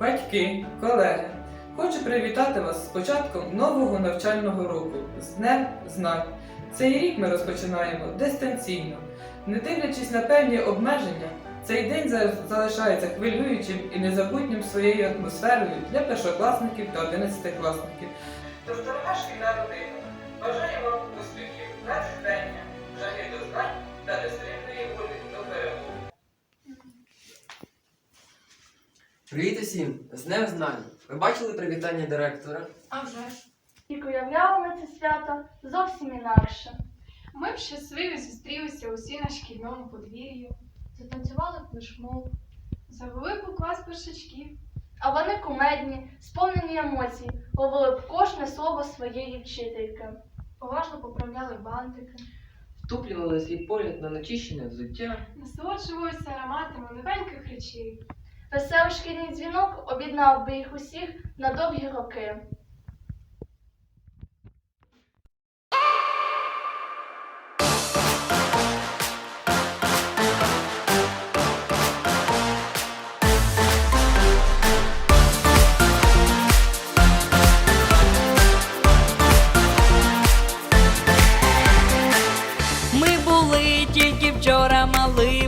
батьки, колеги. Хочу привітати вас з початком нового навчального року з Днем Знань. Цей рік ми розпочинаємо дистанційно. Не дивлячись на певні обмеження, цей день залишається хвилюючим і незабутнім своєю атмосферою для першокласників та одинадцятикласників. Тож, дорога шкільна родина, бажаю вам успіхів, Привіт усім! З Днем знань! Ви бачили привітання директора? А вже ж. І уявляли ми це свято зовсім інакше. Ми б щасливі зустрілися усі на шкільному подвір'ї, Затанцювали флешмоб, завели б у клас першачків. а вони кумедні, сповнені емоцій, ловили б кожне слово своєї вчительки. Поважно поправляли бантики, Втуплювали свій погляд на начищене взуття. насолоджувалися ароматами новеньких речей. Веселий шкільний дзвінок об'єднав би їх усіх на довгі роки. Ми були тільки вчора малими.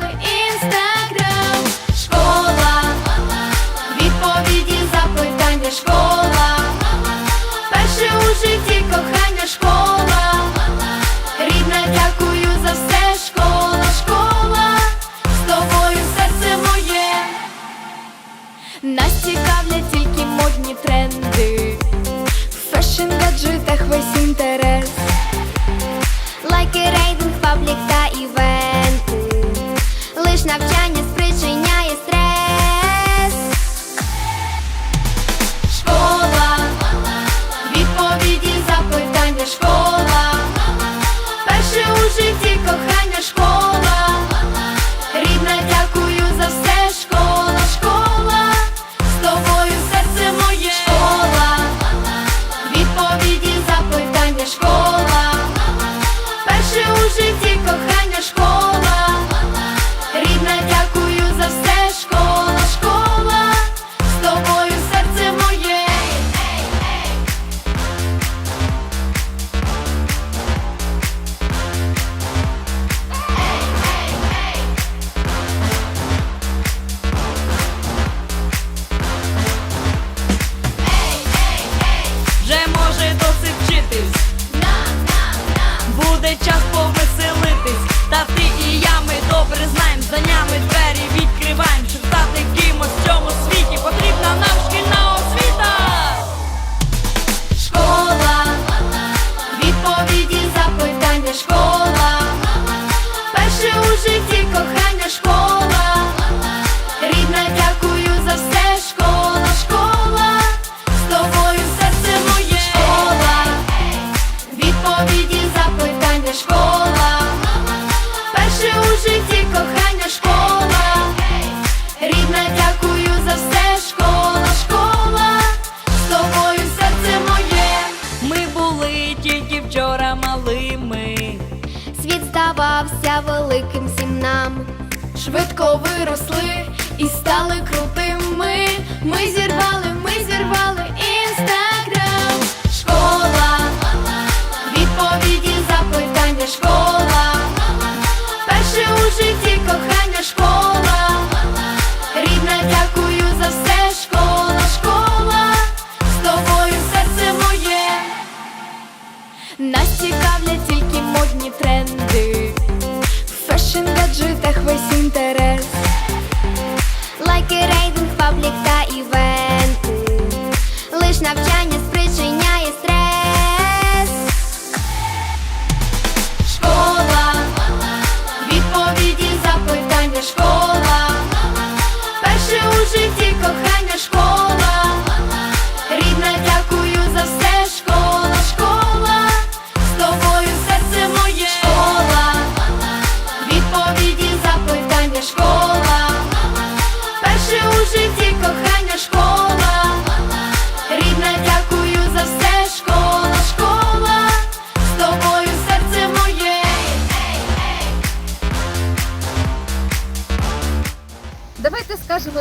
у житті кохання школа, рідна, дякую за все, школа, школа, з тобою серце моє школа, відповіді, запитання, школа, здавався великим всім нам. Швидко виросли і стали крутими. Ми зірвали, весь інтерес, лайки, рейтинг, паблік та івенти, лиш навчання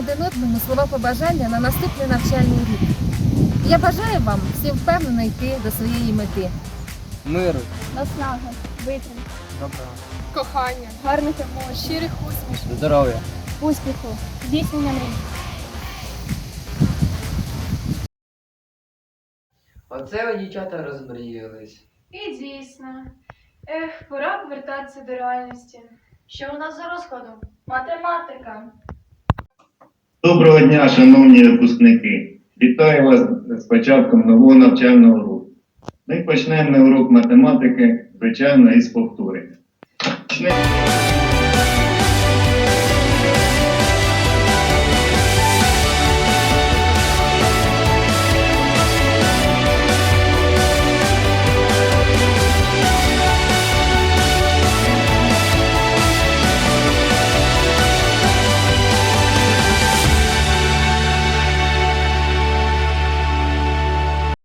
один одному слова побажання на наступний навчальний рік. Я бажаю вам всім впевнено йти до своєї мети. Миру. Наснаги, витримки, Доброго. Кохання. гарних емоцій, щирих усмішок, Здоров'я. успіху, здійснення мрій. Оце ви, дівчата, розмріялись. І дійсно. Ех, пора повертатися до реальності. Що у нас за розкладом? Математика. Доброго дня, шановні випускники! Вітаю вас з початком нового навчального року. Ми почнемо урок математики, звичайно, із повторення.